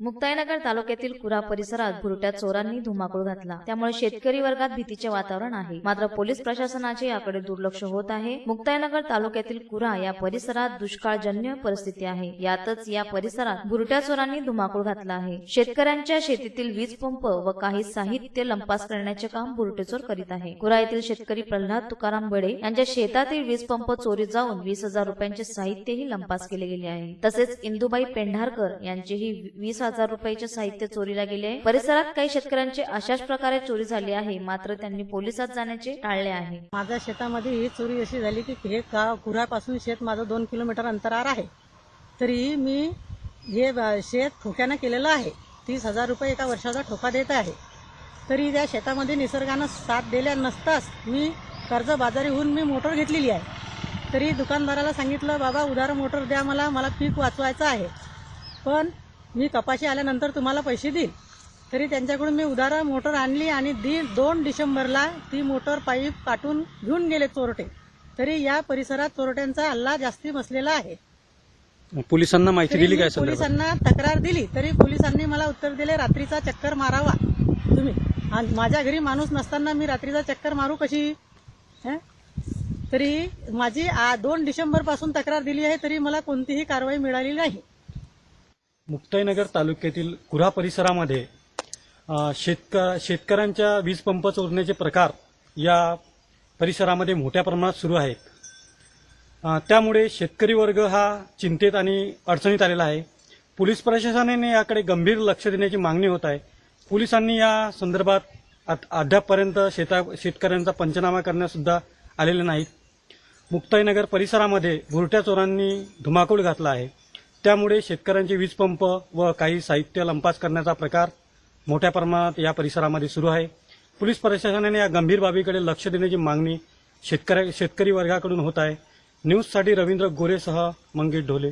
मुक्ताईनगर तालुक्यातील कुरा परिसरात भुरट्या चोरांनी धुमाकूळ घातला. त्यामुळे शेतकरी वर्गात भीतीचे वातावरण आहे. मात्र पोलीस प्रशासनाचे याकडे दुर्लक्ष होत आहे. मुक्ताईनगर तालुक्यातील कुरा या परिसरात दुष्काळजन्य परिस्थिती आहे. यातच या परिसरात भुरट्या चोरांनी धुमाकूळ घातला आहे. शेतकऱ्यांच्या शेतीतील वीज पंप व काही साहित्य लंपास करण्याचे काम भुरटेचोर करीत आहे. कुरा येथील शेतकरी प्रल्हाद तुकाराम बडे यांच्या शेतातील वीज पंप चोरी जाऊन वीस हजार रुपयांचे साहित्यही लंपास केले गेले आहे. तसेच इंदुबाई पेंढारकर यांचेही वीस हजार रुपयाचे साहित्य चोरीला गेले. परिसरात काही शेतकऱ्यांची अशाच प्रकारे चोरी झाली आहे. मात्र त्यांनी पोलिसात जाण्याचे टाळले आहे. माझ्या शेतामध्ये ही चोरी अशी झाली की हे का कुऱ्हापासून शेत माझं दोन किलोमीटर अंतरावर आहे. तरी मी हे शेत ठोक्यानं केलेलं आहे. तीस हजार रुपये एका वर्षाचा ठोका देत आहे. तरी त्या शेतामध्ये निसर्गानं साथ दिल्या नसताच मी कर्ज बाजारी होऊन मी मोटर घेतलेली आहे. तरी दुकानदाराला सांगितलं बाबा उधार मोटर द्या मला मला पीक वाचवायचं आहे. पण मी कपाशी आल्यानंतर तुम्हाला पैसे देईल. तरी त्यांच्याकडून मी उधार मोटर आणली आणि दी दोन डिसेंबरला ती मोटर पाईप काटून घेऊन गेले चोरटे. तरी या परिसरात चोरट्यांचा हल्ला जास्ती बसलेला आहे. पोलिसांना माहिती दिली काय पोलिसांना तक्रार दिली. तरी पोलिसांनी मला उत्तर दिले रात्रीचा चक्कर मारावा. तुम्ही. माझ्या घरी माणूस नसताना मी रात्रीचा चक्कर मारू कशी? हं? तरी माझी दोन डिसेंबरपासून तक्रार दिली आहे तरी मला कोणतीही कारवाई मिळाली नाही. मुक्ताईनगर तालुक्यातील कुऱ्हा परिसरामध्ये शेतक शेतकऱ्यांच्या वीज पंप चोरण्याचे प्रकार या परिसरामध्ये मोठ्या प्रमाणात सुरू आहेत. त्यामुळे शेतकरी वर्ग हा चिंतेत आणि अडचणीत आलेला आहे. पोलीस प्रशासनाने याकडे गंभीर लक्ष देण्याची मागणी होत आहे. पोलिसांनी या संदर्भात अद्यापपर्यंत शेता शेतकऱ्यांचा पंचनामा करण्यासुद्धा आलेले नाहीत. मुक्ताईनगर परिसरामध्ये भुरट्या चोरांनी धुमाकूळ घातला आहे. त्यामुळे शेतकऱ्यांचे वीज पंप व काही साहित्य लंपास करण्याचा प्रकार मोठ्या प्रमाणात या परिसरामध्ये सुरू आहे. पोलीस प्रशासनाने या गंभीर बाबीकडे लक्ष देण्याची मागणी शेतकऱ्या शेतकरी वर्गाकडून होत आहे. न्यूजसाठी रवींद्र गोरेसह मंगेश ढोले.